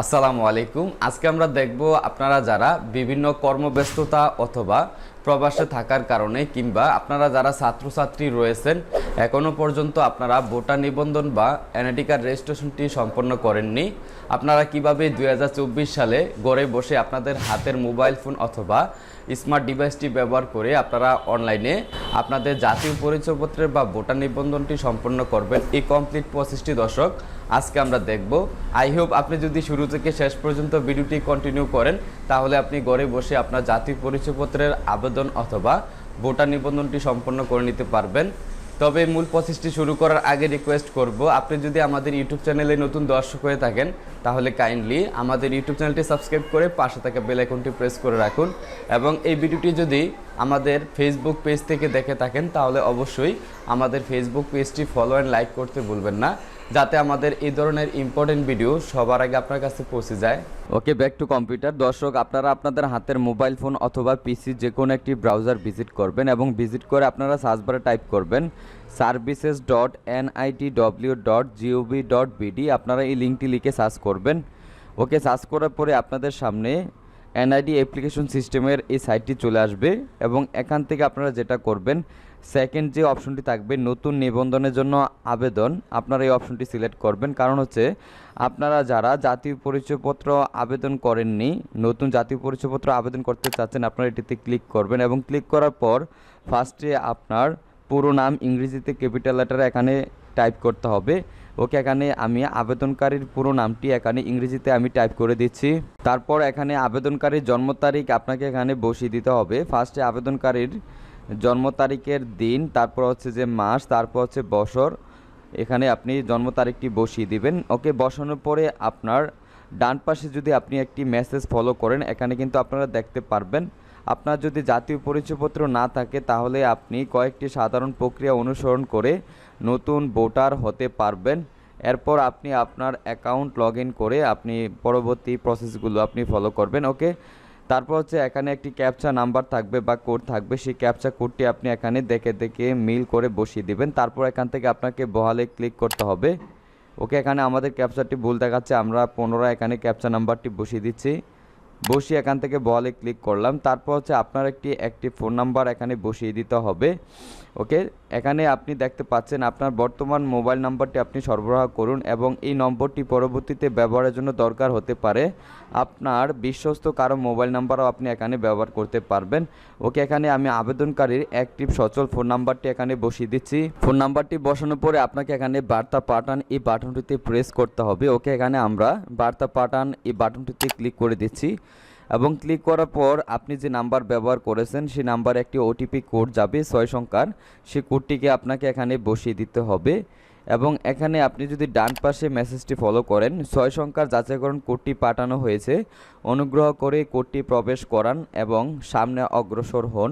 আসসালামু আলাইকুম। আজকে আমরা দেখব আপনারা যারা বিভিন্ন কর্মব্যস্ততা অথবা প্রবাসে থাকার কারণে কিংবা আপনারা যারা ছাত্রছাত্রী রয়েছেন এখনও পর্যন্ত আপনারা ভোটার নিবন্ধন বা এনআইডি রেজিস্ট্রেশনটি সম্পন্ন করেননি। আপনারা কীভাবে দুই হাজার চব্বিশ সালে গড়ে বসে আপনাদের হাতের মোবাইল ফোন অথবা স্মার্ট ডিভাইসটি ব্যবহার করে আপনারা অনলাইনে আপনাদের জাতীয় পরিচয়পত্রের বা ভোটার নিবন্ধনটি সম্পন্ন করবেন। এই কমপ্লিট প্রসেসটি দর্শক, আজকে আমরা দেখব। আই হোপ আপনি যদি শুরু থেকে শেষ পর্যন্ত ভিডিওটি কন্টিনিউ করেন, তাহলে আপনি ঘরে বসে আপনার জাতীয় পরিচয়পত্রের আবেদন অথবা ভোটার নিবন্ধনটি সম্পন্ন করে নিতে পারবেন। তবে মূল প্রসেসটি শুরু করার আগে রিকোয়েস্ট করব, আপনি যদি আমাদের ইউটিউব চ্যানেলে নতুন দর্শক হয়ে থাকেন, তাহলে কাইন্ডলি আমাদের ইউটিউব চ্যানেলটি সাবস্ক্রাইব করে পাশে থাকা বেল আইকনটি প্রেস করে রাখুন এবং এই ভিডিওটি যদি আমাদের ফেসবুক পেজ থেকে দেখে থাকেন, তাহলে অবশ্যই আমাদের ফেসবুক পেজটি ফলো অ্যান্ড লাইক করতে ভুলবেন না। যাতে আমাদের এই ধরনের ইম্পর্টেন্ট ভিডিও সবার আগে আপনার কাছে পৌঁছে যায়। ওকে ব্যাক টু কম্পিউটার দর্শক, আপনারা আপনাদের হাতের মোবাইল ফোন অথবা পিসি যে কোনো একটি ব্রাউজার ভিজিট করবেন এবং ভিজিট করে আপনারা সার্চবারে টাইপ করবেন services dot NIT W dot GOV dot BD আপনারা এই লিঙ্কটি লিখে সার্চ করবেন। ওকে সার্চ করার পরে আপনাদের সামনে এনআইডি অ্যাপ্লিকেশন সিস্টেমের এই সাইটটি চলে আসবে এবং এখান থেকে আপনারা যেটা করবেন সেকেন্ড যে অপশনটি থাকবে, নতুন নিবন্ধনের জন্য আবেদন, আপনারা এই অপশনটি সিলেক্ট করবেন। কারণ হচ্ছে, আপনারা যারা জাতীয় পরিচয়পত্র আবেদন করেননি, নতুন জাতীয় পরিচয়পত্র আবেদন করতে চাচ্ছেন, আপনারা এটিতে ক্লিক করবেন এবং ক্লিক করার পর ফার্স্টে আপনার পুরো নাম ইংরেজিতে ক্যাপিটাল লেটারে এখানে টাইপ করতে হবে। ওকে এখানে আমি আবেদনকারীর পুরো নামটি এখানে ইংরেজিতে আমি টাইপ করে দিচ্ছি। তারপর এখানে আবেদনকারীর জন্ম তারিখ আপনাকে এখানে বসিয়ে দিতে হবে। ফার্স্টে আবেদনকারীর জন্ম তারিখের দিন, তারপর হচ্ছে যে মাস, তারপর হচ্ছে বছর, এখানে আপনি জন্ম তারিখটি বসিয়ে দিবেন। ওকে, বসানোর পরে আপনার ডান পাশে যদি আপনি একটি মেসেজ ফলো করেন, এখানে কিন্তু আপনারা দেখতে পারবেন। আপনার যদি জাতীয় পরিচয়পত্র না থাকে, তাহলে আপনি কয়েকটি সাধারণ প্রক্রিয়া অনুসরণ করে নতুন ভোটার হতে পারবেন। এরপর আপনি আপনার অ্যাকাউন্ট লগ করে আপনি পরবর্তী প্রসেসগুলো আপনি ফলো করবেন ওকে তারপর হচ্ছে এখানে একটি ক্যাপচা নাম্বার থাকবে বা কোড থাকবে, সেই ক্যাপচা কোডটি আপনি এখানে দেখে দেখে মিল করে বসিয়ে দিবেন। তারপর এখান থেকে আপনাকে বহালে ক্লিক করতে হবে ওকে এখানে আমাদের ক্যাপচারটি ভুল দেখাচ্ছে, আমরা পুনরায় এখানে ক্যাপচা নাম্বারটি বসিয়ে দিচ্ছি। বসিয়ে এখান থেকে বলে ক্লিক করলাম। তারপর হচ্ছে আপনার একটি একটি ফোন নাম্বার এখানে বসিয়ে দিতে হবে। ওকে এখানে আপনি দেখতে পাচ্ছেন আপনার বর্তমান মোবাইল নাম্বারটি আপনি সরবরাহ করুন এবং এই নম্বরটি পরবর্তীতে ব্যবহারের জন্য দরকার হতে পারে। আপনার বিশ্বস্ত কারও মোবাইল নাম্বারও আপনি এখানে ব্যবহার করতে পারবেন। ওকে এখানে আমি আবেদনকারীর অ্যাক্টিভ সচল ফোন নাম্বারটি এখানে বসিয়ে দিচ্ছি। ফোন নাম্বারটি বসানোর পরে আপনাকে এখানে বার্তা পাঠান এই বাটনটিতে প্রেস করতে হবে। ওকে এখানে আমরা বার্তা পাঠান এই বাটনটিতে ক্লিক করে দিচ্ছি। এবং ক্লিক করার পর আপনি যে নাম্বার ব্যবহার করেছেন, সেই নাম্বারে একটি ওটিপি কোড যাবে, ছয় সংখ্যার। সেই কোডটিকে আপনাকে এখানে বসিয়ে দিতে হবে এবং এখানে আপনি যদি ডান পাশে মেসেজটি ফলো করেন, ছয় সংখ্যার যাচাইকরণ কোডটি পাঠানো হয়েছে। অনুগ্রহ করে কোডটি প্রবেশ করান এবং সামনে অগ্রসর হন।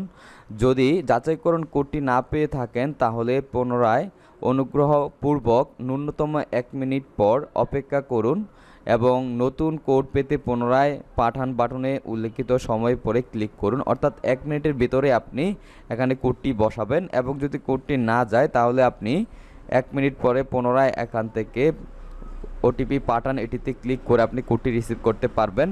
যদি যাচাইকরণ কোডটি না পেয়ে থাকেন, তাহলে পুনরায় অনুগ্রহপূর্বক ন্যূনতম এক মিনিট পর অপেক্ষা করুন। এবং নতুন কোড পেতে পুনরায় পাঠান বাটনে উল্লেখিত সময় পরে ক্লিক করুন। অর্থাৎ এক মিনিটের ভিতরে আপনি এখানে কোডটি বসাবেন এবং যদি কোডটি না যায়, তাহলে আপনি এক মিনিট পরে পুনরায় এখান থেকে ওটিপি পাঠান। এটিতে ক্লিক করে আপনি কোডটি রিসিভ করতে পারবেন।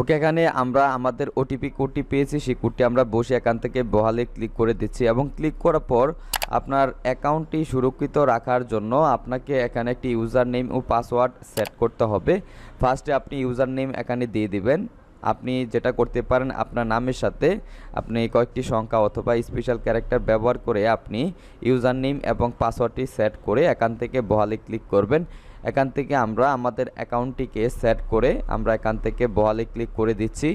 ওকে, এখানে আমরা আমাদের ওটিপি কোডটি পেয়েছি। সেই কোডটি আমরা বসে এখান থেকে বহালে ক্লিক করে দিচ্ছি এবং ক্লিক করার পর আপনার অ্যাকাউন্টটি সুরক্ষিত রাখার জন্য আপনাকে এখানে একটি ইউজার নেম ও পাসওয়ার্ড সেট করতে হবে। ফার্স্টে আপনি ইউজার নেম এখানে দিয়ে দিবেন। আপনি যেটা করতে পারেন আপনার নামের সাথে আপনি কয়েকটি সংখ্যা অথবা স্পেশাল ক্যারেক্টার ব্যবহার করে আপনি ইউজার নেম এবং পাসওয়ার্ডটি সেট করে এখান থেকে বহালে ক্লিক করবেন। এখান থেকে আমরা আমাদের অ্যাকাউন্টটিকে সেট করে আমরা এখান থেকে বহালে ক্লিক করে দিচ্ছি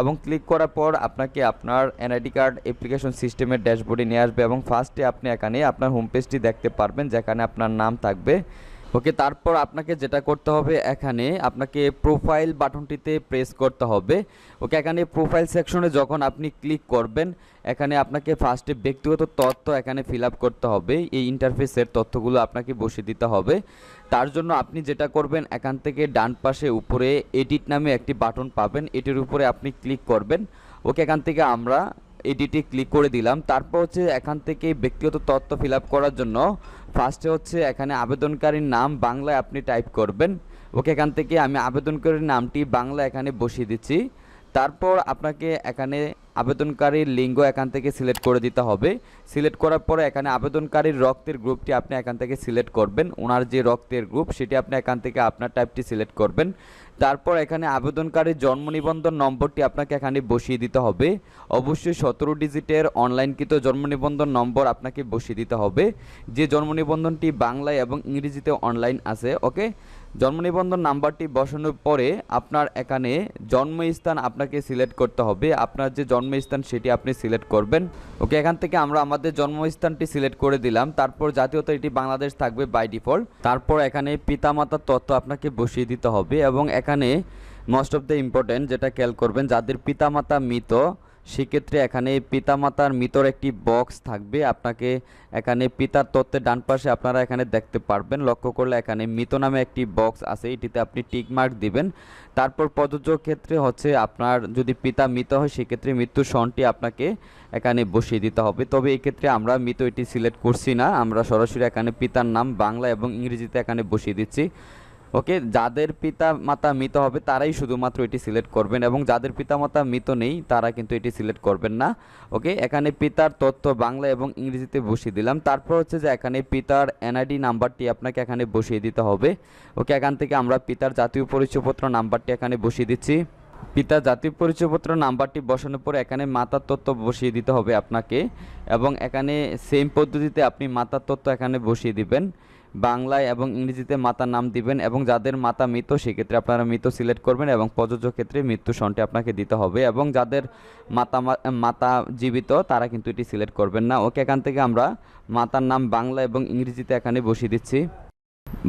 এবং ক্লিক করার পর আপনাকে আপনার এনআইডি কার্ড অ্যাপ্লিকেশন সিস্টেমের ড্যাশবোর্ডে নিয়ে আসবে এবং ফার্স্টে আপনি এখানে আপনার হোম পেজটি দেখতে পারবেন যেখানে আপনার নাম থাকবে। ওকে, তারপর আপনাকে যেটা করতে হবে এখানে আপনাকে প্রোফাইল বাটনটিতে প্রেস করতে হবে। ওকে, এখানে প্রোফাইল সেকশনে যখন আপনি ক্লিক করবেন, এখানে আপনাকে ফার্স্টে ব্যক্তিগত তথ্য এখানে ফিল করতে হবে। এই ইন্টারফেসের তথ্যগুলো আপনাকে বসিয়ে দিতে হবে। তার জন্য আপনি যেটা করবেন, এখান থেকে ডান পাশে উপরে এডিট নামে একটি বাটন পাবেন। এটির উপরে আপনি ক্লিক করবেন। ওকে, এখান থেকে আমরা এডিটে ক্লিক করে দিলাম। তারপর হচ্ছে এখান থেকে ব্যক্তিগত তথ্য ফিল করার জন্য ফার্স্টে হচ্ছে এখানে আবেদনকারীর নাম বাংলায় আপনি টাইপ করবেন। ওকে, এখান থেকে আমি আবেদনকারীর নামটি বাংলা এখানে বসিয়ে দিচ্ছি। তারপর আপনাকে এখানে আবেদনকারীর লিঙ্গ এখান থেকে সিলেক্ট করে দিতে হবে। সিলেক্ট করার পরে এখানে আবেদনকারীর রক্তের গ্রুপটি আপনি এখান থেকে সিলেক্ট করবেন। ওনার যে রক্তের গ্রুপ, সেটি আপনি এখান থেকে আপনার টাইপটি সিলেক্ট করবেন। তারপর এখানে আবেদনকারীর জন্ম নিবন্ধন নম্বরটি আপনাকে এখানে বসিয়ে দিতে হবে। অবশ্যই সতেরো ডিজিটের অনলাইনকৃত জন্ম নিবন্ধন নম্বর আপনাকে বসিয়ে দিতে হবে। যে জন্ম নিবন্ধনটি বাংলায় এবং ইংরেজিতে অনলাইন আছে ওকে জন্ম নিবন্ধন নাম্বারটি বসানোর পরে আপনার এখানে জন্মস্থান আপনাকে সিলেক্ট করতে হবে। আপনার যে জন্মস্থান সেটি আপনি সিলেক্ট করবেন। ওকে, এখান থেকে আমরা আমাদের জন্মস্থানটি সিলেক্ট করে দিলাম। তারপর জাতীয়তা এটি বাংলাদেশ থাকবে বাই ডিফল্ট। তারপর এখানে পিতামাতার তথ্য আপনাকে বসিয়ে দিতে হবে এবং এখানে মোস্ট অফ দ্য ইম্পর্টেন্ট যেটা খেয়াল করবেন, যাদের পিতামাতা মৃত সেক্ষেত্রে এখানে পিতামাতার মিতর একটি বক্স থাকবে। আপনাকে এখানে পিতার তত্ত্বের ডান পাশে আপনারা এখানে দেখতে পারবেন। লক্ষ্য করলে এখানে মৃত নামে একটি বক্স আছে। এটিতে আপনি টিক মার্ক দিবেন। তারপর প্রযোজ্য ক্ষেত্রে হচ্ছে আপনার যদি পিতা মৃত হয়, সেক্ষেত্রে মৃত্যুর সনটি আপনাকে এখানে বসিয়ে দিতে হবে। তবে এক্ষেত্রে আমরা মৃত এটি সিলেক্ট করছি না। আমরা সরাসরি এখানে পিতার নাম বাংলা এবং ইংরেজিতে এখানে বসিয়ে দিচ্ছি। ওকে? যাদের পিতা মাতা মৃত হবে, তারাই শুধুমাত্র এটি সিলেক্ট করবেন এবং যাদের পিতা মাতা মৃত নেই, তারা কিন্তু এটি সিলেক্ট করবেন না, ওকে? এখানে পিতার তথ্য বাংলা এবং ইংরেজিতে বসিয়ে দিলাম। তারপর হচ্ছে যে এখানে পিতার এনআইডি নাম্বারটি আপনাকে এখানে বসিয়ে দিতে হবে, ওকে? এখান থেকে আমরা পিতার জাতীয় পরিচয়পত্র নাম্বারটি এখানে বসিয়ে দিচ্ছি। পিতা জাতীয় পরিচয়পত্র নাম্বারটি বসানোর পর এখানে মাতার তথ্য বসিয়ে দিতে হবে আপনাকে এবং এখানে সেম পদ্ধতিতে আপনি মাতার তথ্য এখানে বসিয়ে দিবেন। বাংলায় এবং ইংরেজিতে মাতার নাম দিবেন এবং যাদের মাতা মৃত, সেক্ষেত্রে আপনারা মৃত সিলেক্ট করবেন এবং প্রযোজ্য ক্ষেত্রে মৃত্যু সনটি আপনাকে দিতে হবে এবং যাদের মাতা মাতা জীবিত, তারা কিন্তু এটি সিলেক্ট করবেন না। ওকে, এখান থেকে আমরা মাতার নাম বাংলা এবং ইংরেজিতে এখানে বসিয়ে দিচ্ছি।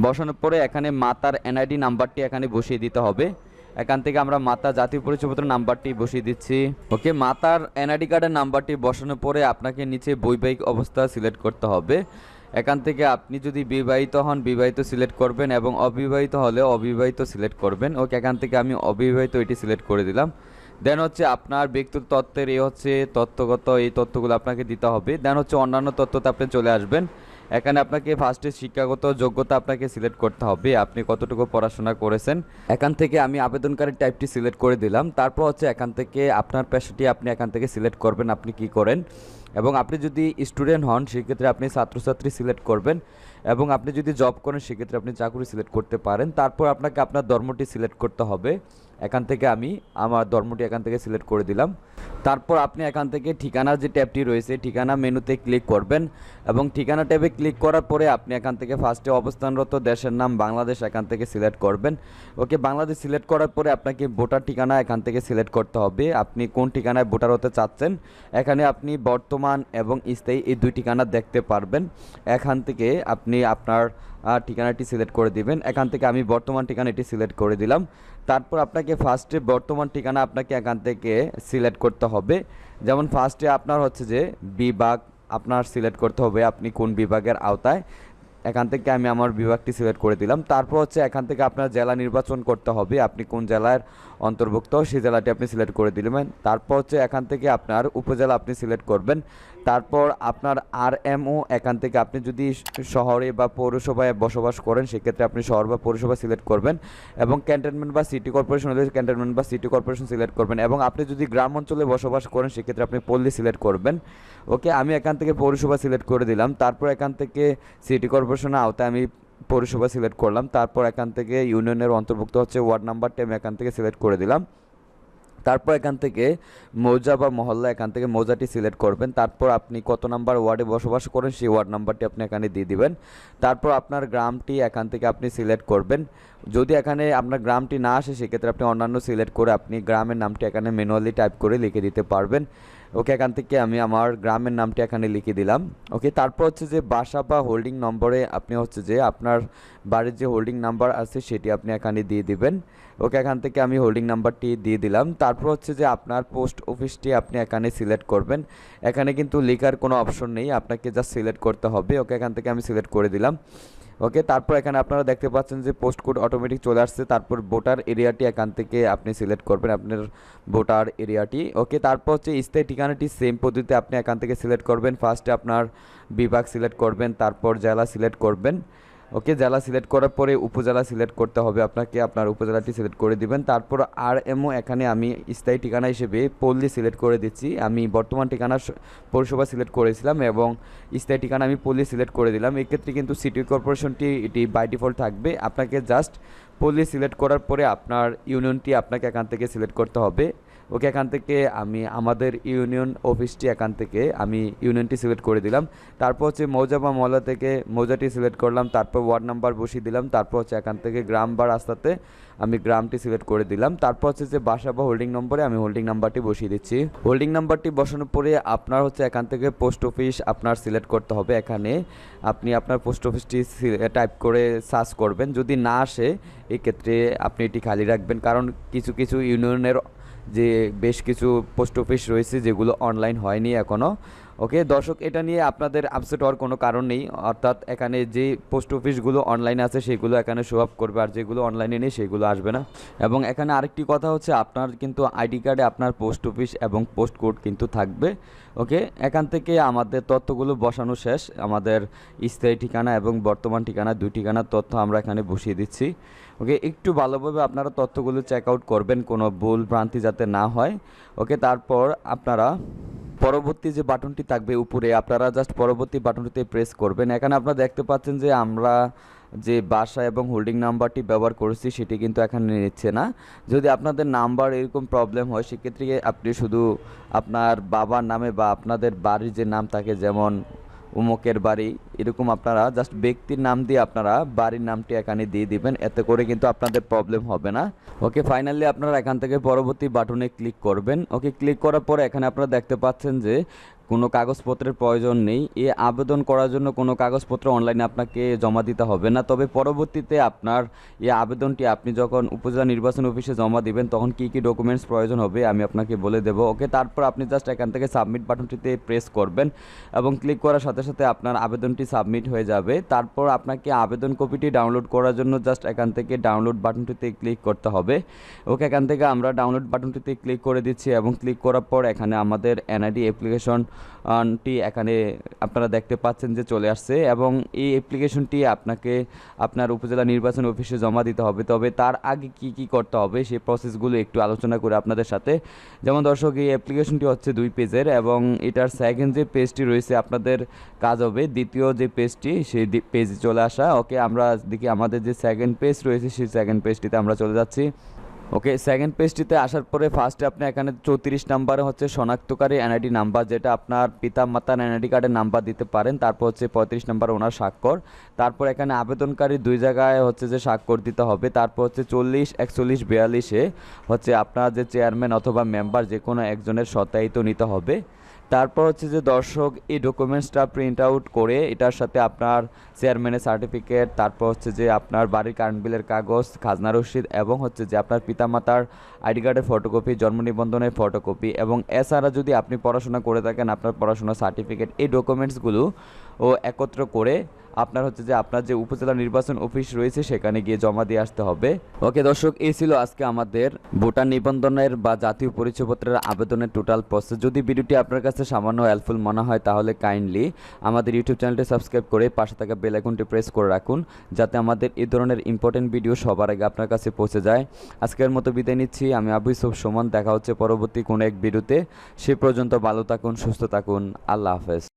বসানোর পরে এখানে মাতার এনআইডি নাম্বারটি এখানে বসিয়ে দিতে হবে। এখান থেকে আমরা মাতা জাতীয় পরিচয়পত্র নাম্বারটি বসিয়ে দিচ্ছি। ওকে, মাতার এনআইডি কার্ডের নাম্বারটি বসানোর পরে আপনাকে নিচে বৈবাহিক অবস্থা সিলেক্ট করতে হবে। এখান থেকে আপনি যদি বিবাহিত হন, বিবাহিত সিলেক্ট করবেন এবং অবিবাহিত হলে অবিবাহিত সিলেক্ট করবেন। ওকে, এখান থেকে আমি অবিবাহিত এটি সিলেক্ট করে দিলাম। দেন হচ্ছে আপনার ব্যক্তিগত তত্ত্বের এই হচ্ছে তত্ত্বগত এই তথ্যগুলো আপনাকে দিতে হবে। দেন হচ্ছে অন্যান্য তথ্যতে আপনি চলে আসবেন। এখানে আপনাকে ফার্স্টে শিক্ষাগত যোগ্যতা আপনাকে সিলেক্ট করতে হবে। আপনি কতটুকু পড়াশোনা করেছেন? এখান থেকে আমি আবেদনকারী টাইপটি সিলেক্ট করে দিলাম। তারপর হচ্ছে এখান থেকে আপনার পেশাটি আপনি এখান থেকে সিলেক্ট করবেন, আপনি কি করেন? এবং আপনি যদি স্টুডেন্ট হন, সেক্ষেত্রে আপনি ছাত্রছাত্রী সিলেক্ট করবেন এবং আপনি যদি জব করেন, সেক্ষেত্রে আপনি চাকরি সিলেক্ট করতে পারেন। তারপর আপনাকে আপনার ধর্মটি সিলেক্ট করতে হবে। এখান থেকে আমি আমার ধর্মটি এখান থেকে সিলেক্ট করে দিলাম। তারপর আপনি এখান থেকে ঠিকানার যে ট্যাবটি রয়েছে, ঠিকানা মেনুতে ক্লিক করবেন এবং ঠিকানা ট্যাবে ক্লিক করার পরে আপনি এখান থেকে ফার্স্টে অবস্থানরত দেশের নাম বাংলাদেশ এখান থেকে সিলেক্ট করবেন। ওকে বাংলাদেশ সিলেক্ট করার পরে আপনাকে ভোটার ঠিকানা এখান থেকে সিলেক্ট করতে হবে। আপনি কোন ঠিকানায় ভোটার হতে চাচ্ছেন, এখানে আপনি বর্তমান এবং স্থায়ী এই দুই ঠিকানা দেখতে পারবেন। এখান থেকে আপনি আপনার ঠিকানাটি সিলেক্ট করে দিবেন। এখান থেকে আমি বর্তমান ঠিকানাটি সিলেক্ট করে দিলাম। তারপর আপনাকে ফার্স্টে বর্তমান ঠিকানা আপনাকে এখান থেকে সিলেক্ট করতে হবে। যেমন ফার্স্টে আপনার হচ্ছে যে বিভাগ আপনার সিলেক্ট করতে হবে আপনি কোন বিভাগের আওতায়। এখান থেকে আমি আমার বিভাগটি সিলেক্ট করে দিলাম। তারপর হচ্ছে এখান থেকে আপনার জেলা নির্বাচন করতে হবে। আপনি কোন জেলার অন্তর্ভুক্ত, সেই জেলাটি আপনি সিলেক্ট করে দিলেন তারপর হচ্ছে এখান থেকে আপনার উপজেলা আপনি সিলেক্ট করবেন। তারপর আপনার আর এমও এখান থেকে আপনি যদি শহরে বা পৌরসভায় বসবাস করেন, সেক্ষেত্রে আপনি শহর বা পৌরসভা সিলেক্ট করবেন এবং ক্যান্টনমেন্ট বা সিটি কর্পোরেশন হলে ক্যান্টনমেন্ট বা সিটি কর্পোরেশন সিলেক্ট করবেন এবং আপনি যদি গ্রাম অঞ্চলে বসবাস করেন, সেক্ষেত্রে আপনি পল্লী সিলেক্ট করবেন। ওকে আমি এখান থেকে পৌরসভা সিলেক্ট করে দিলাম। তারপর এখান থেকে সিটি কর্পোরেশনের আওতায় আমি পৌরসভা সিলেক্ট করলাম। তারপর এখান থেকে ইউনিয়নের অন্তর্ভুক্ত হচ্ছে ওয়ার্ড নাম্বারটি আমি এখান থেকে সিলেক্ট করে দিলাম। তারপর এখান থেকে মৌজা বা মহল্লা এখান থেকে মৌজাটি সিলেক্ট করবেন। তারপর আপনি কত নাম্বার ওয়ার্ডে বসবাস করেন, সেই ওয়ার্ড নাম্বারটি আপনি এখানে দিয়ে দিবেন। তারপর আপনার গ্রামটি এখান থেকে আপনি সিলেক্ট করবেন। যদি এখানে আপনার গ্রামটি না আসে, সেক্ষেত্রে আপনি অন্যান্য সিলেক্ট করে আপনি গ্রামের নামটি এখানে ম্যানুয়ালি টাইপ করে লিখে দিতে পারবেন। ওকে এখান থেকে আমি আমার গ্রামের নামটি এখানে লিখে দিলাম। ওকে, তারপর হচ্ছে যে বাসা বা হোল্ডিং নম্বরে আপনি হচ্ছে যে আপনার বাড়ির যে হোল্ডিং নাম্বার আছে সেটি আপনি এখানে দিয়ে দিবেন। ওকে, এখান থেকে আমি হোল্ডিং নাম্বারটি দিয়ে দিলাম। তারপর হচ্ছে যে আপনার পোস্ট অফিসটি আপনি এখানে সিলেক্ট করবেন। এখানে কিন্তু লেখার কোনো অপশন নেই, আপনাকে জাস্ট সিলেক্ট করতে হবে। ওকে, এখান থেকে আমি সিলেক্ট করে দিলাম। ওকে, তারপর এখানে আপনারা দেখতে পাচ্ছেন যে পোস্ট কোড অটোমেটিক চলে আসছে। তারপর ভোটার এরিয়াটি এখান থেকে আপনি সিলেক্ট করবেন আপনার ভোটার এরিয়াটি। ওকে, তারপর হচ্ছে স্থায়ী ঠিকানাটি সেম পদ্ধতিতে আপনি এখান থেকে সিলেক্ট করবেন। ফার্স্টে আপনার বিভাগ সিলেক্ট করবেন, তারপর জেলা সিলেক্ট করবেন। ওকে, জেলা সিলেক্ট করার পরে উপজেলা সিলেক্ট করতে হবে আপনাকে। আপনার উপজেলাটি সিলেক্ট করে দিবেন। তারপর আর এমও এখানে আমি স্থায়ী ঠিকানা হিসেবে পল্লী সিলেক্ট করে দিচ্ছি। আমি বর্তমান ঠিকানা পৌরসভা সিলেক্ট করেছিলাম এবং স্থায়ী ঠিকানা আমি পল্লী সিলেক্ট করে দিলাম। এক্ষেত্রে কিন্তু সিটি কর্পোরেশনটি, এটি বাই ডিফল্ট থাকবে। আপনাকে জাস্ট পল্লী সিলেক্ট করার পরে আপনার ইউনিয়নটি আপনাকে এখান থেকে সিলেক্ট করতে হবে। ওকে এখান থেকে আমি আমাদের ইউনিয়ন অফিসটি এখান থেকে আমি ইউনিয়নটি সিলেক্ট করে দিলাম। তারপর হচ্ছে মৌজা বা মহল্লা থেকে মৌজাটি সিলেক্ট করলাম, তারপর ওয়ার্ড নাম্বার বসিয়ে দিলাম, তারপর হচ্ছে এখান থেকে গ্রাম বা রাস্তাতে আমি গ্রামটি সিলেক্ট করে দিলাম। তারপর হচ্ছে যে বাসা বা হোল্ডিং নম্বরে আমি হোল্ডিং নাম্বারটি বসিয়ে দিচ্ছি। হোল্ডিং নাম্বারটি বসানোর পরে আপনার হচ্ছে এখান থেকে পোস্ট অফিস আপনার সিলেক্ট করতে হবে। এখানে আপনি আপনার পোস্ট অফিসটি টাইপ করে সার্চ করবেন। যদি না আসে, এক্ষেত্রে আপনি এটি খালি রাখবেন। কারণ কিছু কিছু ইউনিয়নের যে বেশ কিছু পোস্ট অফিস রয়েছে যেগুলো অনলাইন হয়নি এখনও ওকে, দর্শক, এটা নিয়ে আপনাদের আপসেট হওয়ার কোনো কারণ নেই। অর্থাৎ এখানে যে পোস্ট অফিসগুলো অনলাইনে আছে সেগুলো এখানে শো আপ করবে আর যেগুলো অনলাইনে নেই সেগুলো আসবে না। এবং এখানে আরেকটি কথা হচ্ছে, আপনার কিন্তু আইডি কার্ডে আপনার পোস্ট অফিস এবং পোস্ট কোড কিন্তু থাকবে। ওকে, এখান থেকে আমাদের তথ্যগুলো বসানো শেষ। আমাদের স্থায়ী ঠিকানা এবং বর্তমান ঠিকানা দুই ঠিকানার তথ্য আমরা এখানে বসিয়ে দিচ্ছি। ওকে একটু ভালোভাবে আপনারা তথ্যগুলো চেক আউট করবেন, কোনো ভুল ভ্রান্তি যাতে না হয়। ওকে তারপর আপনারা পরবর্তী যে বাটনটি থাকবে উপরে, আপনারা জাস্ট পরবর্তী বাটনটিতে প্রেস করবেন। এখানে আপনারা দেখতে পাচ্ছেন যে আমরা যে বাসা এবং হোল্ডিং নাম্বারটি ব্যবহার করেছি, সেটি কিন্তু এখানে নিচ্ছে না। যদি আপনাদের নাম্বার এরকম প্রবলেম হয়, সেক্ষেত্রে আপনি শুধু আপনার বাবার নামে বা আপনাদের বাড়ির যে নাম থাকে, যেমন উমকের বাড়ি, এরকম আপনারা জাস্ট ব্যক্তির নাম দিয়ে আপনারা বাড়ির নামটি এখানে দিয়ে দিবেন, এতে করে কিন্তু আপনাদের প্রবলেম হবে না। ওকে ফাইনালি আপনারা এখান থেকে পরবর্তী বাটনে ক্লিক করবেন। ওকে ক্লিক করার পরে এখানে আপনারা দেখতে পাচ্ছেন যে কোনো কাগজপত্রের প্রয়োজন নেই। এ আবেদন করার জন্য কোনো কাগজপত্র অনলাইনে আপনাকে জমা দিতে হবে না। তবে পরবর্তীতে আপনার এই আবেদনটি আপনি যখন উপজেলা নির্বাচন অফিসে জমা দিবেন, তখন কি কি ডকুমেন্টস প্রয়োজন হবে আমি আপনাকে বলে দেবো। ওকে তারপর আপনি জাস্ট এখান থেকে সাবমিট বাটনটিতে প্রেস করবেন এবং ক্লিক করার সাথে সাথে আপনার আবেদনটি সাবমিট হয়ে যাবে। তারপর আপনাকে আবেদন কপিটি ডাউনলোড করার জন্য জাস্ট এখান থেকে ডাউনলোড বাটনটিতে ক্লিক করতে হবে। ওকে এখান থেকে আমরা ডাউনলোড বাটনটিতে ক্লিক করে দিচ্ছি এবং ক্লিক করার পর এখানে আমাদের এনআইডি অ্যাপ্লিকেশন টি এখানে আপনারা দেখতে পাচ্ছেন যে চলে আসছে এবং এই অ্যাপ্লিকেশনটি আপনাকে আপনার উপজেলা নির্বাচন অফিসে জমা দিতে হবে। তবে তার আগে কি কি করতে হবে সেই প্রসেসগুলো একটু আলোচনা করে আপনাদের সাথে। যেমন দর্শক, এই অ্যাপ্লিকেশনটি হচ্ছে দুই পেজের এবং এটার সেকেন্ড যে পেজটি রয়েছে আপনাদের কাজ হবে, দ্বিতীয় যে পেজটি সেই পেজে চলে আসা। ওকে আমরা দেখি আমাদের যে সেকেন্ড পেজ রয়েছে, সেই সেকেন্ড পেজটিতে আমরা চলে যাচ্ছি। ওকে সেকেন্ড পেজটিতে আসার পরে ফার্স্টে আপনি এখানে চৌত্রিশ নাম্বারে হচ্ছে শনাক্তকারী এনআইডি নাম্বার যেটা আপনার পিতা মাতার এনআইডি কার্ডের নাম্বার দিতে পারেন। তারপর হচ্ছে পঁয়ত্রিশ নাম্বার ওনার স্বাক্ষর। তারপর এখানে আবেদনকারী দুই জায়গায় হচ্ছে যে স্বাক্ষর দিতে হবে। তারপর হচ্ছে চল্লিশ, একচল্লিশ, বিয়াল্লিশে হচ্ছে আপনার যে চেয়ারম্যান অথবা মেম্বার যে কোনো একজনের সত্যায়িত নিতে হবে। তারপর হচ্ছে যে দর্শক এই ডকুমেন্টসটা প্রিন্ট আউট করে এটার সাথে আপনার চেয়ারম্যানের সার্টিফিকেট তারপর হচ্ছে যে আপনার বাড়ির কারেন্ট বিলের কাগজ, খাজনা রসিদ এবং হচ্ছে যে আপনার পিতামাতার আইডি কার্ডের ফটোকপি জন্ম নিবন্ধনের ফটোকপি এবং এছাড়া যদি আপনি পড়াশোনা করে থাকেন, আপনার পড়াশোনার সার্টিফিকেট এই ডকুমেন্টসগুলো ও একত্র করে আপনার হচ্ছে যে আপনার যে উপজেলা নির্বাচন অফিস রয়েছে, সেখানে গিয়ে জমা দিয়ে আসতে হবে। ওকে দর্শক, এই ছিল আজকে আমাদের ভোটার নিবন্ধনের বা জাতীয় পরিচয়পত্রের আবেদনের টোটাল প্রসেস যদি ভিডিওটি আপনার কাছে সামান্য হেল্পফুল মনে হয়, তাহলে কাইন্ডলি আমাদের ইউটিউব চ্যানেলটি সাবস্ক্রাইব করে পাশে থাকা বেল আইকনটি প্রেস করে রাখুন, যাতে আমাদের এই ধরনের ইম্পর্টেন্ট ভিডিও সবার আগে আপনার কাছে পৌঁছে যায়। আজকের মতো বিদায় নিচ্ছি, আমি আবু ইসুফ সুমন, দেখা হচ্ছে পরবর্তী কোনো এক ভিডিওতে সে পর্যন্ত ভালো থাকুন, সুস্থ থাকুন, আল্লাহ হাফেজ।